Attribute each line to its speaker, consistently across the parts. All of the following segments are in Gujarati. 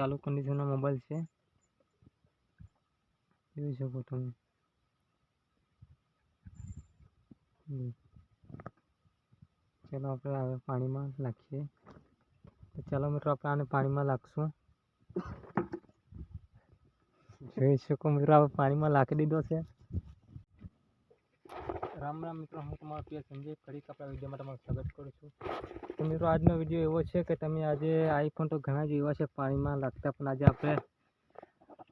Speaker 1: ચાલુ કન્ડિશનનો મોબાઈલ છે. જોઈ શકો તમે. ચાલો આપણે હવે પાણીમાં નાખીએ. તો ચાલો મિત્રો આપણે આને પાણીમાં નાખશું. જોઈ શકો મિત્રો આપણે પાણીમાં નાખી દીધો છે. રામ રામ મિત્રો હું તમારો પ્રિય સંજય ફરી આપણા વિડીયોમાં તમારું સ્વાગત કરું છું. તો મિત્રો આજનો વીડિયો એવો છે કે તમે આજે આઈફોન તો ઘણા જ એવા છે પાણીમાં લાગતા પણ આજે આપણે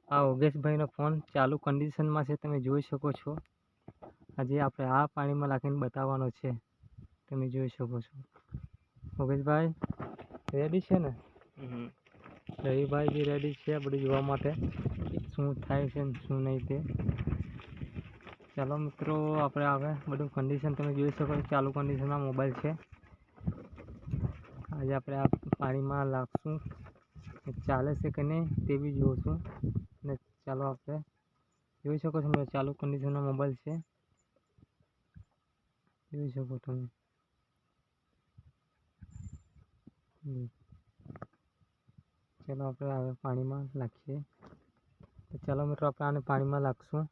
Speaker 1: આ ઓગેશભાઈનો ફોન ચાલુ કન્ડિશનમાં છે તમે જોઈ શકો છો. આજે આપણે આ પાણીમાં નાખીને બતાવવાનો છે તમે જોઈ શકો છો. ઓગેશભાઈ રેડી છે ને? રવિભાઈ બી રેડી છે બધું જોવા માટે. શું થાય છે ને શું નહીં તે? ચાલો મિત્રો, આપણે હવે બધું કન્ડિશન તમે જોઈ શકો છો ચાલુ કન્ડિશનમાં મોબાઈલ છે. આજે આપણે આ પાણીમાં લાગશું. ચાલે છે કે નહીં તે બી જોઈશું ને ચાલો આપણે જોઈ શકો છો ચાલુ કન્ડિશનનો મોબાઈલ છે. જોઈ શકો તમે. ચાલો આપણે હવે પાણીમાં નાખીએ. ચાલો મિત્રો, આપણે આને પાણીમાં નાખશું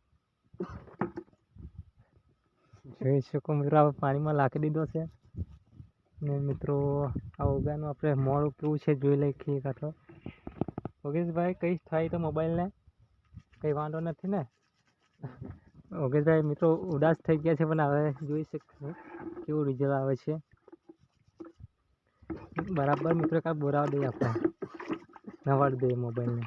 Speaker 1: જોઈ શકો મિત્રો આપણે પાણીમાં લાખી દીધો છે. ને મિત્રો, આ ઓગાનું આપણે મોડું કેવું છે જોઈ લઈએ કાંઠો ઓગેશભાઈ, કઈ થાય તો મોબાઈલને? કંઈ વાંધો નથી ને? ઓગેશભાઈ, મિત્રો, ઉદાસ થઈ ગયા છે, પણ હવે જોઈ શકશો કેવું રિઝલ્ટ આવે છે. બરાબર, મિત્રો, કાંઈ બોરાવા દઈએ આપણે. નવાડી દઈએ મોબાઈલને.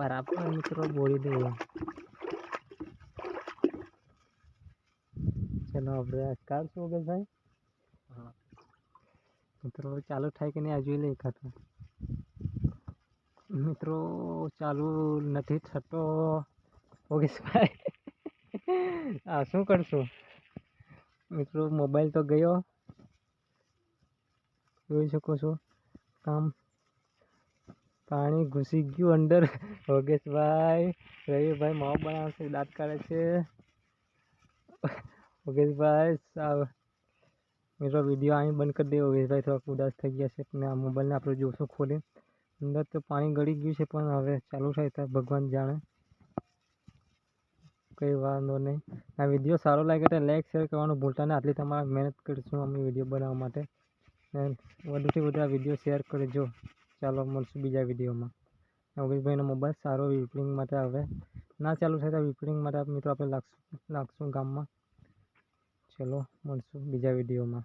Speaker 1: બરાબર મિત્રો બોલી દઈએ. ચલો આપણે સ્ટાર્ટ શું હા. મિત્રો, ચાલુ થાય કે નહીં, આ જોઈ લઈએ ખાતું મિત્રો, ચાલુ નથી થતો. ઓગેશભાઈ આ શું કરશું? મિત્રો, મોબાઈલ તો ગયો. જોઈ શકો છો. કામ પાણી ઘૂસી ગયું અંદર. યોગેશભાઈ રવિભાઈ માવો બનાવશે, દાંત કાઢે છે. યોગેશભાઈ સાવ વીડિયો અહીં બંધ કરી દે યોગેશભાઈ થોડાક ઉદાસ થઈ ગયા છે અને આ મોબાઈલને આપણે જોશું ખોલી. અંદર તો પાણી ગળી ગયું છે, પણ હવે ચાલુ થાય તો ભગવાન જાણે. કંઈ વાંધો નહીં. આ વીડિયો સારો લાગે તો લાઈક શેર કરવાનું ભૂલતા નહીં. આટલી તમારે મહેનત કરીશું અમે વીડિયો બનાવવા માટે. વધુથી વધુ આ વીડિયો શેર કરજો. ચાલો મળશું બીજા વિડીયોમાં. યોગેશભાઈનો મોબાઈલ સારો રિપેરિંગ માટે હવે ના ચાલુ થાય તો રિપેરિંગ માટે મિત્રો આપણે લાગશું લાગશું ગામમાં. ચલો મળશું બીજા વિડીયોમાં.